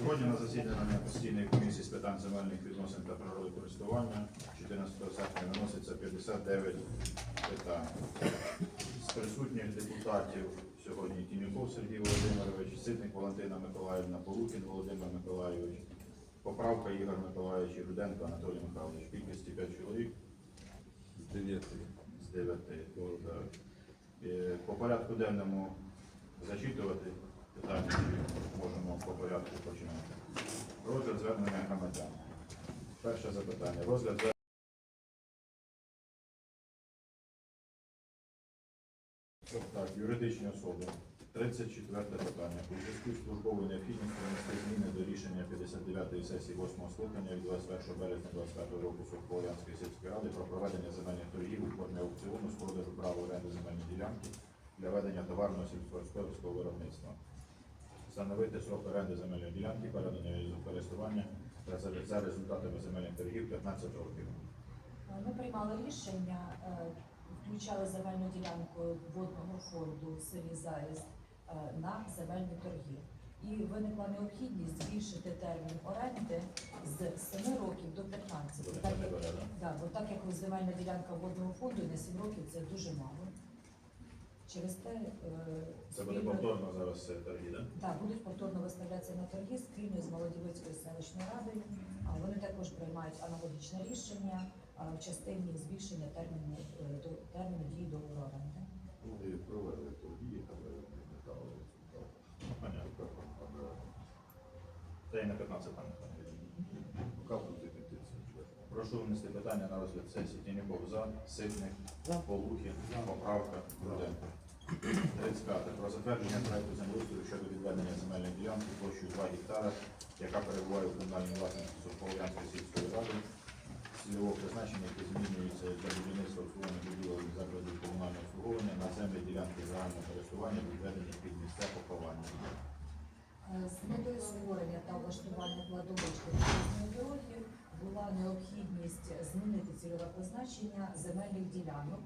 Сьогодні на засідання постійної комісії з питань земельних відносин та природокористування 14 серпня виноситься 59 питань. З присутніх депутатів сьогодні Тінюков Сергій Володимирович, Ситник Валентина Миколаївна, Полукін Володимир Миколайович, поправка Ігор Миколаївич і Руденко Анатолій Михайлович. Кількості 5 чоловік З дев'яти. з 9. Е, По порядку денному зачитувати питання, можемо порядку починати. Розгляд звернення громадян. Перше запитання. Розгляд звернення. Так, юридичні особи. 34 питання. У зв'язку з службовою необхідністю внести зміни до рішення 59-ї сесії 8 скликання від 21 березня 25 року Совполянської сільської ради про проведення земельних торгів у формі аукціону з продажу права оренди земельної ділянки для ведення товарного сільськогосподарського виробництва. Встановити срок оренди земельної ділянки, передання її користування та за, результатами земельних торгів 15 років. Ми приймали рішення, е, включали земельну ділянку водного фонду в селі Заїзд е, на земельні торги. І виникла необхідність збільшити термін оренди з 7 років до 15. Буде Так да, бо так як земельна ділянка водного фонду на 7 років це дуже мало. Через те е, Це буде спільно- повторно зараз е, торги, так? Так, будуть повторно виставлятися на торги спільно з Молодівицькою селищною радою. А Вони також приймають аналогічне рішення а, в частині збільшення терміну е, до терміну дії договору оренди. Вони провели торги, але не дали результату. Ну, понятно. Та й на 15 там. Поки буде петиція. Прошу внести питання на розгляд сесії Тінюков за, Ситник, Полухін, поправка, Руденко. 35. Про затвердження проекту землеустрою щодо відведення земельної ділянки площею 2 гектара, яка перебуває у комунальній власності Совполянської сільської ради, цільового призначення, яке змінюється для будівництва обслуговування будівель закладів комунального обслуговування на землі ділянки загального користування, відведені під місця поховання. Е, З метою створення та влаштування кладовища дороги була необхідність змінити цільове призначення земельних ділянок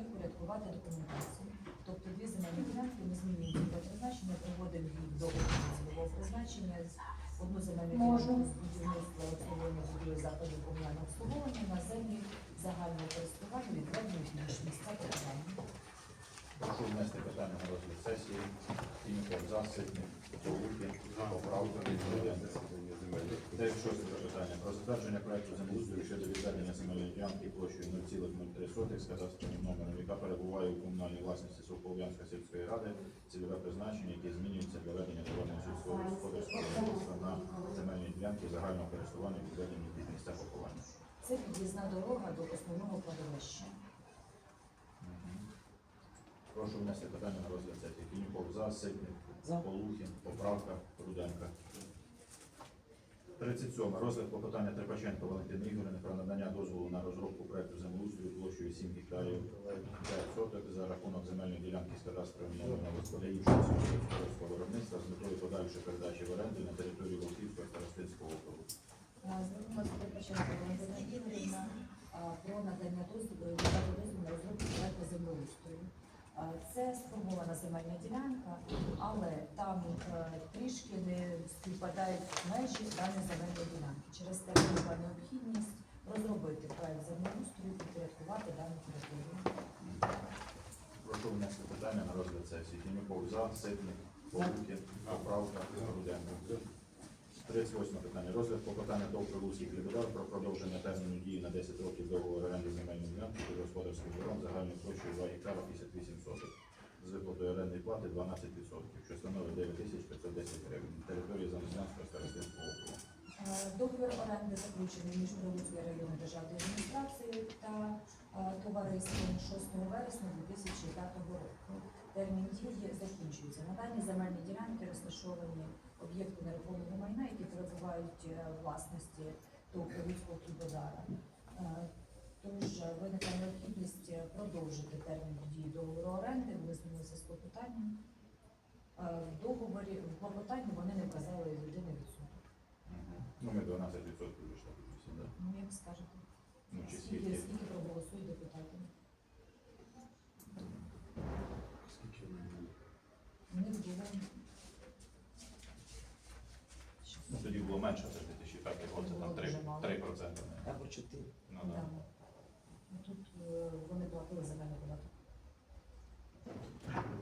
і порядкувати документацію. Тобто дві земельні ділянки ми змінюємо до призначення, приводимо їх до цілого призначення. Одну земельну ділянку будівництво будівництва обслуговування будівлі комунального обслуговування на землі загального користування відведені ніж місця питання. Прошу внести питання на розгляд сесії. Тіньков за, Ситник, Поправка, Поправка, 96 питання про затвердження проекту землеустрою щодо відведення земельної ділянки площею 0,03 з кадастровим номером, яка перебуває у комунальній власності Суховлянської сільської ради, цільове призначення, яке змінюється для ведення товарного сільського господарського на земельні ділянки загального користування відведені під місця поховання. Це під'їзна дорога до основного кладовища. Прошу внести питання на розгляд. Фініков за Ситник, Полухін, Поправка, Руденка. 37. Розгляд клопотання Трепаченко Валентини Ігорівни про надання дозволу на розробку проекту землеустрою площею 7 гектарів 5 соток за рахунок земельної ділянки з кадастровим номером господарівського сільськогосподарського виробництва з метою подальшої передачі в оренду на території Волківського старостинського округу. А, Звернулася до Валентина Ігорівна про надання дозволу на розробку проекту землеустрою. А, Це сформована земельна ділянка, але там е, трішки не співпадають межі даної земельної ділянки. Через те виникла необхідність розробити проект землеустрою, підпорядкувати дану територію. Прошу внести питання на розгляд сесії. Тіміков за, Ситник, Полукін, поправка, Руденко. 38 питання. Розгляд клопотання ТОВ Прилуцький Хлібодар про продовження терміну дії на 10 років договору оренди земельної ділянки під господарським двором загальною площею 2 гектара 58 соток з виплатою орендної плати 12%, що становить 9 тисяч 510 гривень. На території Заміснянського старостинського округу. Е, Договір оренди заключений між Прилуцькою районною державною адміністрацією та е, товариством 6 вересня 2005 року. Термін дії закінчується. На даній земельній ділянці розташовані об'єкти нерухомого майна, які перебувають е, власності ТОВ Прилуцького Трубодара. Е, Тож е, виникла необхідність продовжити термін дії договору оренди. Вони з клопотанням. В договорі в клопотанні вони не вказали єдиний відсоток. Ну, ми 12% вже так? Ну, як скажете, Ну, чи скільки, скільки? проголосують депутати? Тоді було менше, це 2005 рік, це там 3, Дуже мало. 3 проценти. Або чотири. Ну, Да. да. Ну, Тут е, вони платили земельний податок.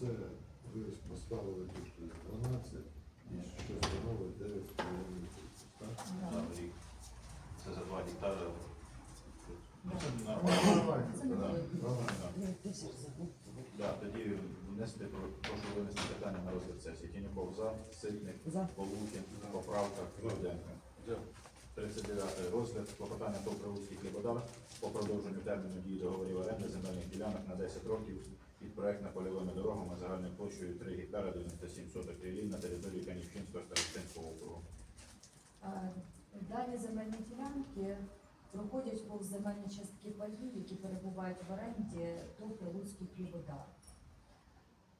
Це ви поставили тут 12 і що становить 9,5 тисяч. Так? Да. За рік. Це за 2 гектари. Ну, це Да. нормально. Да. Да. Да, тоді внести, про- прошу винести питання на розгляд сесії. Тінюков за, Ситник, За. Полухін, поправка, 39 розгляд клопотання ТОВ Прилуцький хлібодар по продовженню терміну дії договорів оренди земельних ділянок на 10 років під проектно-польовими дорогами загальною площею 3 гектара 97 соток рілів на території Канівчинського старостинського округу. А, Дані земельні ділянки проходять повз земельні частки паїв, які перебувають в оренді до Прилуцький хлібодар.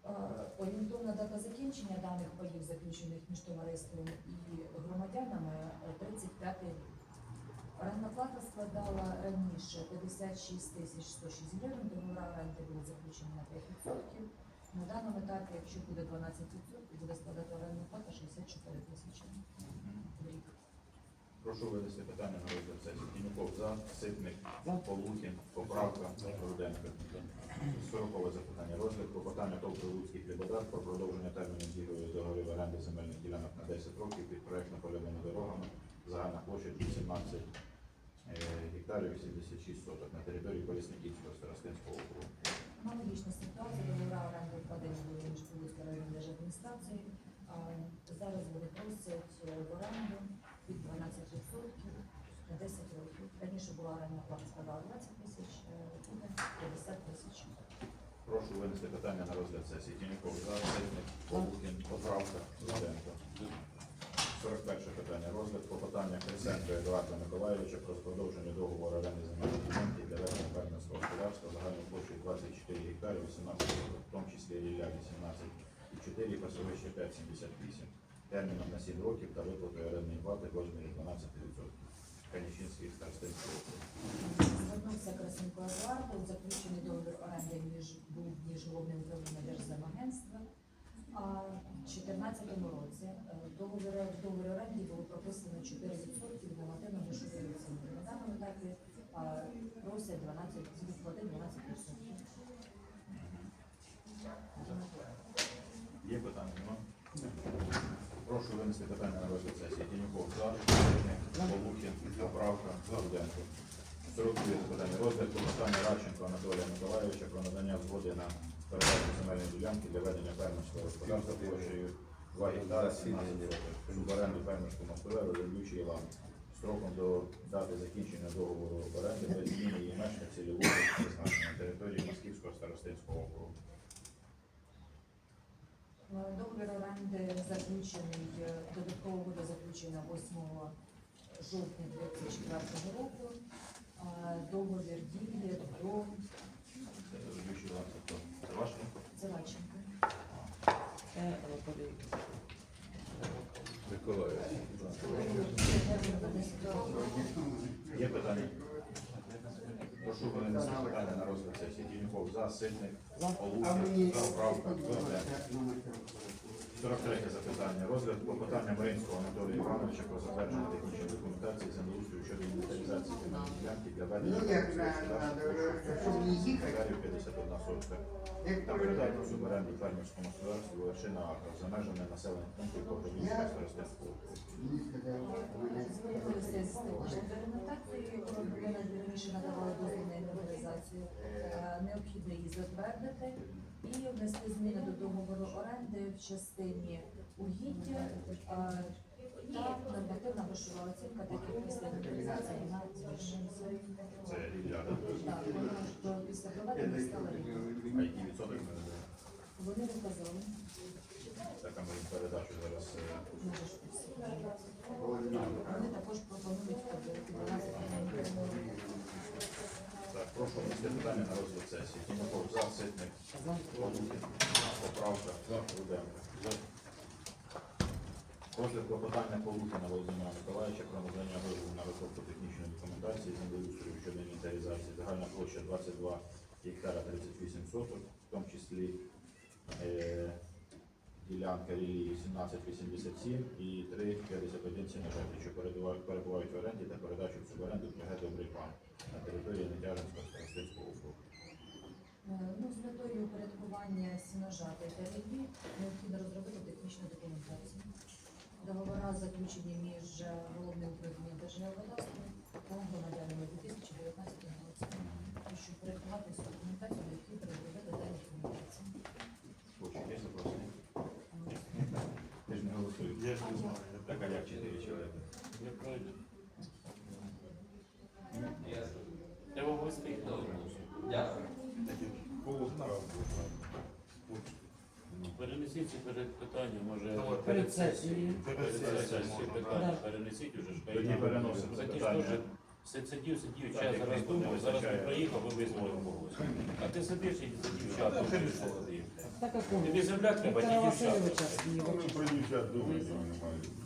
Е, Орієнтовна дата закінчення даних паїв, заключених між товариством і 35 рік. Орендна плата складала раніше 56 тисяч 106 гривень, договори оренди були заключені на 5%. На даному етапі, якщо буде 12%, буде складати орендна плата 64 тисячі в рік. Прошу винести питання на розгляд сесії. Тінюков за, Ситник, За. Полухін, поправка, Руденко. 40 запитання. Розгляд клопотання ТОВ Прилуцький хлібодар про продовження терміну дієвої договорів оренди земельних ділянок на 10 років під проектно-польовими дорогами. Загальна площа 18 е, гектарів 86 соток на території Колісниківського старостинського округу. Аналогічна ситуація, договора оренди вкладені були між Полуцькою районною держадміністрацією. Зараз вони просять е, в оренду від 12% на 10 років. Раніше була орендна плата складала 20 тисяч, е, буде 50 тисяч. Прошу винести питання на розгляд сесії. Тінюков за, Ситник, Полухін, поправка, Руденко. 41 питання. Розгляд клопотання Крисенка Едуарда Миколаївича про продовження договору оренди земельної ділянки для ведення господарства загальною площею 24 гектарів, 18 соток, в тому числі рілля 18,4 і пасовище 5,78. Терміном на 7 років та виплатою орендної плати в розмірі 12%. Канічинський старостинський округ. Звернувся Красенко Едуард, був заключений договір оренди між головним управлінням Держземагентства. А в 2014 році е, в договорі в договорі оренди було прописано 4% від нормативно грошової оцінки. На даному етапі просять 12, відплатити 12%. Є питання? Прошу винести питання на розгляд сесії. Тінюков за, Полухін, поправка, Руденко. 42 запитання. Розгляд клопотання Радченко Анатолія Миколаївича про надання згоди на передачу земельної ділянки для ведення фермерського господарства площею 2 гектара 17 років. В оренду фермерському господарю родючий лан. Строком до дати закінчення договору оренди без зміни її меж та цільового призначення на території Москівського старостинського округу. Е, Договір оренди заключений, е, додатково буде заключено 8 жовтня 2004 року. Договір діє до Зелаченка. Е. Миколаїв. Є питання? Прошу винести питання на розгляд сесії. Тіньков за, Ситник, За. За, Правка, Горденко. 43 запитання. Розгляд клопотання Маринського Анатолія Івановича про затвердження технічної документації землеустрою щодо інвентаризації земельної ділянки для ведення Ну, їхати. гектарів 51 сотка та передати у суборенду фермерському господарству вершина Агро за межами населених пунктів Покровського старостинського округу. Звернулися з раніше надавала дозвіл на інвентаризацію. Необхідно її затвердити і внести зміни до договору оренди в частині угіддя е, та нормативна грошова оцінка, так як після інвентаризації вона збільшується. Це рілля. Так, до- після проведення. А який відсоток ми? Вони виказали. Так, а ми передачу зараз. е, Може ж всі. Вони також пропонують поділити 12 мільйонів. Так, внести питання на розгляд сесії. Тимаков за, Ситник. Полухін, поправка. Розгляд клопотання Полухіна Володимира Миколаївича про надання дозволу на розробку технічної документації землеустрою щодо інвентаризації. Загальна площа 22 гектара 38 соток, в тому числі е, ділянка рілії 1787 і 351 сіножети, що перебувають в оренді та передачу в суборенду КГ Добрий пан на території Нетяжинського старостинського округу. Е, Ну, з метою упорядкування сіножати та рівні необхідно розробити технічну документацію. Договора заключені між е, головним управлінням Держгеокадастру та громадянами 2019 році. Щоб порядкувати цю документацію, необхідно розробити дані документації. Хоче, є запросення? Ти ж не голосуєш. Я ж не знаю. Так, а як чотири чоловіка? Не пройде. Треба ввести. Перенесіть ці перед питання, може Перед сесією. перед сесією питання перенесіть уже ж. Тоді переносимо це питання. си- сидів, сидів, час зараз думав, зараз не приїхав, ви визвали когось. А ти сидиш і сидів час, Так какого? Тобі земля треба, Віктора тільки Васильовича час.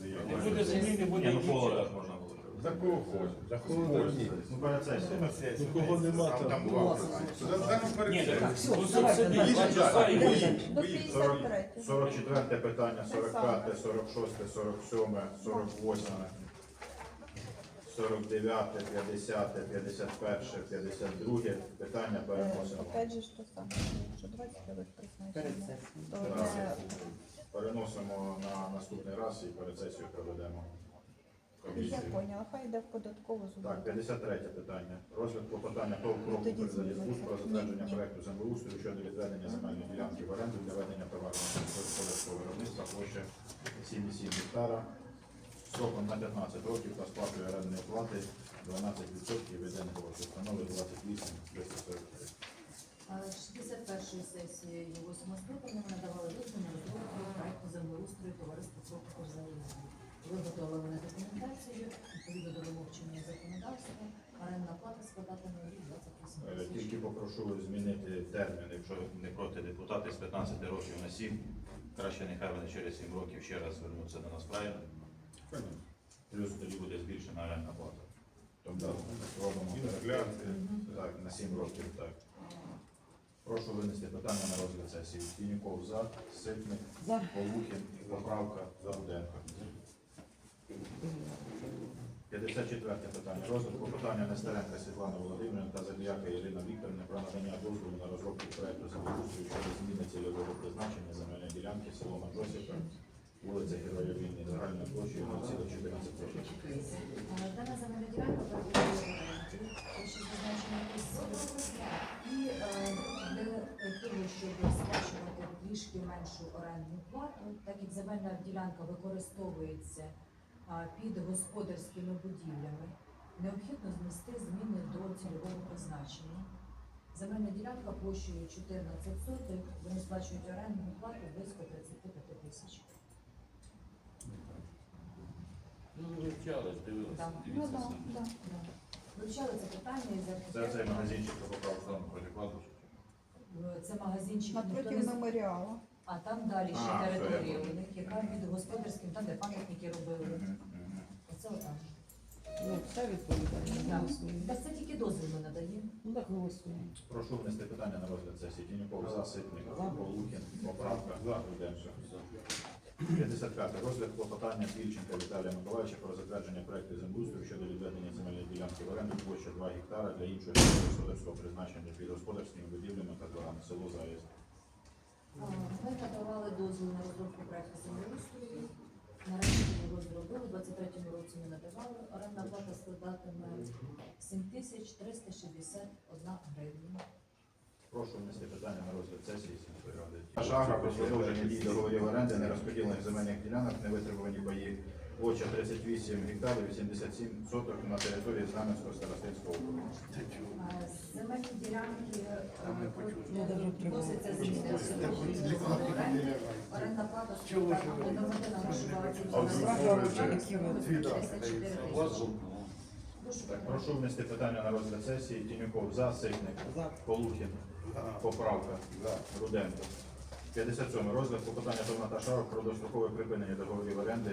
Києва. Не буде землі, не буде Ні, ну нічого. холодно можна було. За кого хочеш? За кого хочеш? Ну. Ну кого нема, там там два питання. Ні, так, Так, все, ну, давайте, сидіть, давайте. два часа і Йдемо До 40 44 питання, 45, 46, 47, 48, 49, 50, 51, 52 питання переносимо. Опять же, что самое, что 29 Перед То Так. Переносимо на наступний раз і перед сесією проведемо Я комісію. поняла, хай йде в податкову Так, зубу. 53 питання. Розгляд клопотання ТОВ «Крок Тоді Укрзалізбуд» про затвердження проекту землеустрою щодо відведення земельної ділянки в оренду для ведення товарного сільськогосподарського виробництва площа 7,7 гектара строком на 15 років та сплатою орендної плати 12% від НГО, що становить 28 343. А 61-ї сесії 8 скликання ми надавали дозвіл на розробку проекту землеустрою товариства «Крок Укрзалізбуд». Виготовлена документацію, відповідно до вимог чинного законодавства, орендна плата складатиме рік 28 Е. Тільки попрошу змінити термін, якщо не проти депутати з 15 років на 7. Краще нехай вони через 7 років ще раз звернуться до нас правильно. Плюс тоді буде збільшена орендна плата. Тобто робимо Інфляція. так, на 7 років. Так. Прошу винести питання на розгляд сесії. Тініков за, Ситник, За. Полухін, поправка за Руденко. 54 питання. Розвитку питання Нестеренка Світлана Володимирівна та Забіяка Ірина Вікторівна про надання дозволу на розробку проекту землеустрою щодо зміни цільового призначення земельної ділянки село Матросівка, вулиця Героя Війни, загальною площею 0,14 років. Е, Дана земельна ділянка перебуває що і для того, щоб сплачувати трішки меншу орендну плату, так як земельна ділянка використовується під господарськими будівлями, необхідно внести зміни до цільового призначення. Земельна ділянка площею 14 сотих, вони сплачують орендну плату близько 35 тисяч. Ну, ви дивилися, Ну дивіться да, самі. да. Вивчали це питання і Це цей магазинчик по поправку перекладу. Це магазинчик ніхто Напротив не меморіалу. А там далі ще А, територія все, я у них, яка під господарським, там де пам'ятники робили. Оце отам. Ну, все відповідає. Голосуємо. Та це тільки дозвіл ми надаємо. Ну так голосуємо. Прошу внести питання на розгляд сесії. Тініков за, Ситник, За. Полухін, поправка за Руденко. 55. Розгляд клопотання Пільченка Віталія Миколаївича про затвердження проекту землеустрою щодо відведення земельної ділянки в оренду площа 2 гектара для іншого господарського призначення під господарськими будівлями та дворами село Заїзд. Ми надавали дозвіл на розробку проекту землеустрою. Нарешті його зробили. У 23-му році ми надавали. Орендна плата складатиме 7361 гривня. Прошу внести питання на розгляд сесії сільської ради. Шагра про продовження дій договорів оренди нерозподілених земельних ділянок, невитримувані паї. Площа 38 гектарів 87 соток на території Знам'янського старостинського округу. Земельні ділянки Ну, даже вносяться зміни до цільового оренди. Орендна плата Справа оцінка ручників. 54 тисячі. Прошу внести питання на розгляд сесії. Тінюков за, Ситник, За. Полухін, поправка, Руденко. 57. Розгляд попитання Томата Шарок про дострокове припинення договорів оренди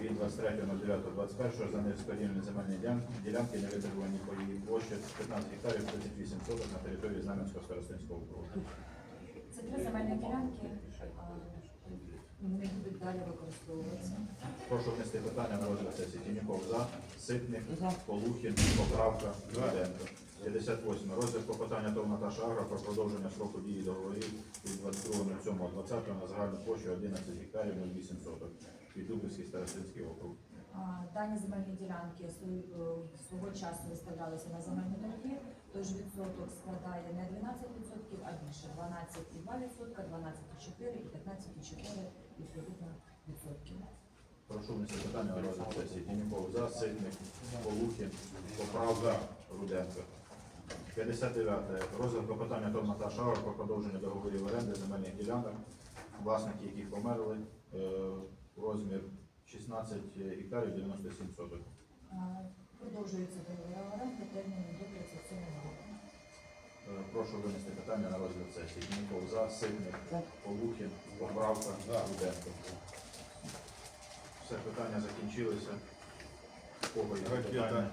від 23.09.21 за нерозподільні земельні ділянки, не витребувані по її площі 15 гектарів 38 соток на території Знам'янського старостинського округу. Це три земельні ділянки. Не будуть далі використовуватися. Прошу внести питання на розгляд сесії. Тіміков за. Ситник. За. Полухін. Поправка. Руденко. 58. Розгляд клопотання ТОВ Наташа Агра про продовження строку дії договорів від 22.07.20 на загальну площу 11 гектарів 08 соток. Підлюбівський старостинський округ. А, Дані земельні ділянки е, свого часу виставлялися на земельні торги, тож відсоток складає не 12%, а більше 12,2%, 12,4% і 15,4% відповідно відсотків. Прошу внести питання на розгляд сесії. Тіміков за. Ситник. Полухін. Поправка. Руденко. 59. Розгляд клопотання ТОВ Наташа Агра про продовження договорів оренди земельних ділянок, власники яких померли, е, розмір 16 гектарів 97 соток. Продовжується договір оренди терміном до 37 року. Е, Прошу винести питання на розгляд сесії. Дніков за. Ситник. За. Полухін. Поправка. Руденко. Все питання закінчилися. Кого є питання?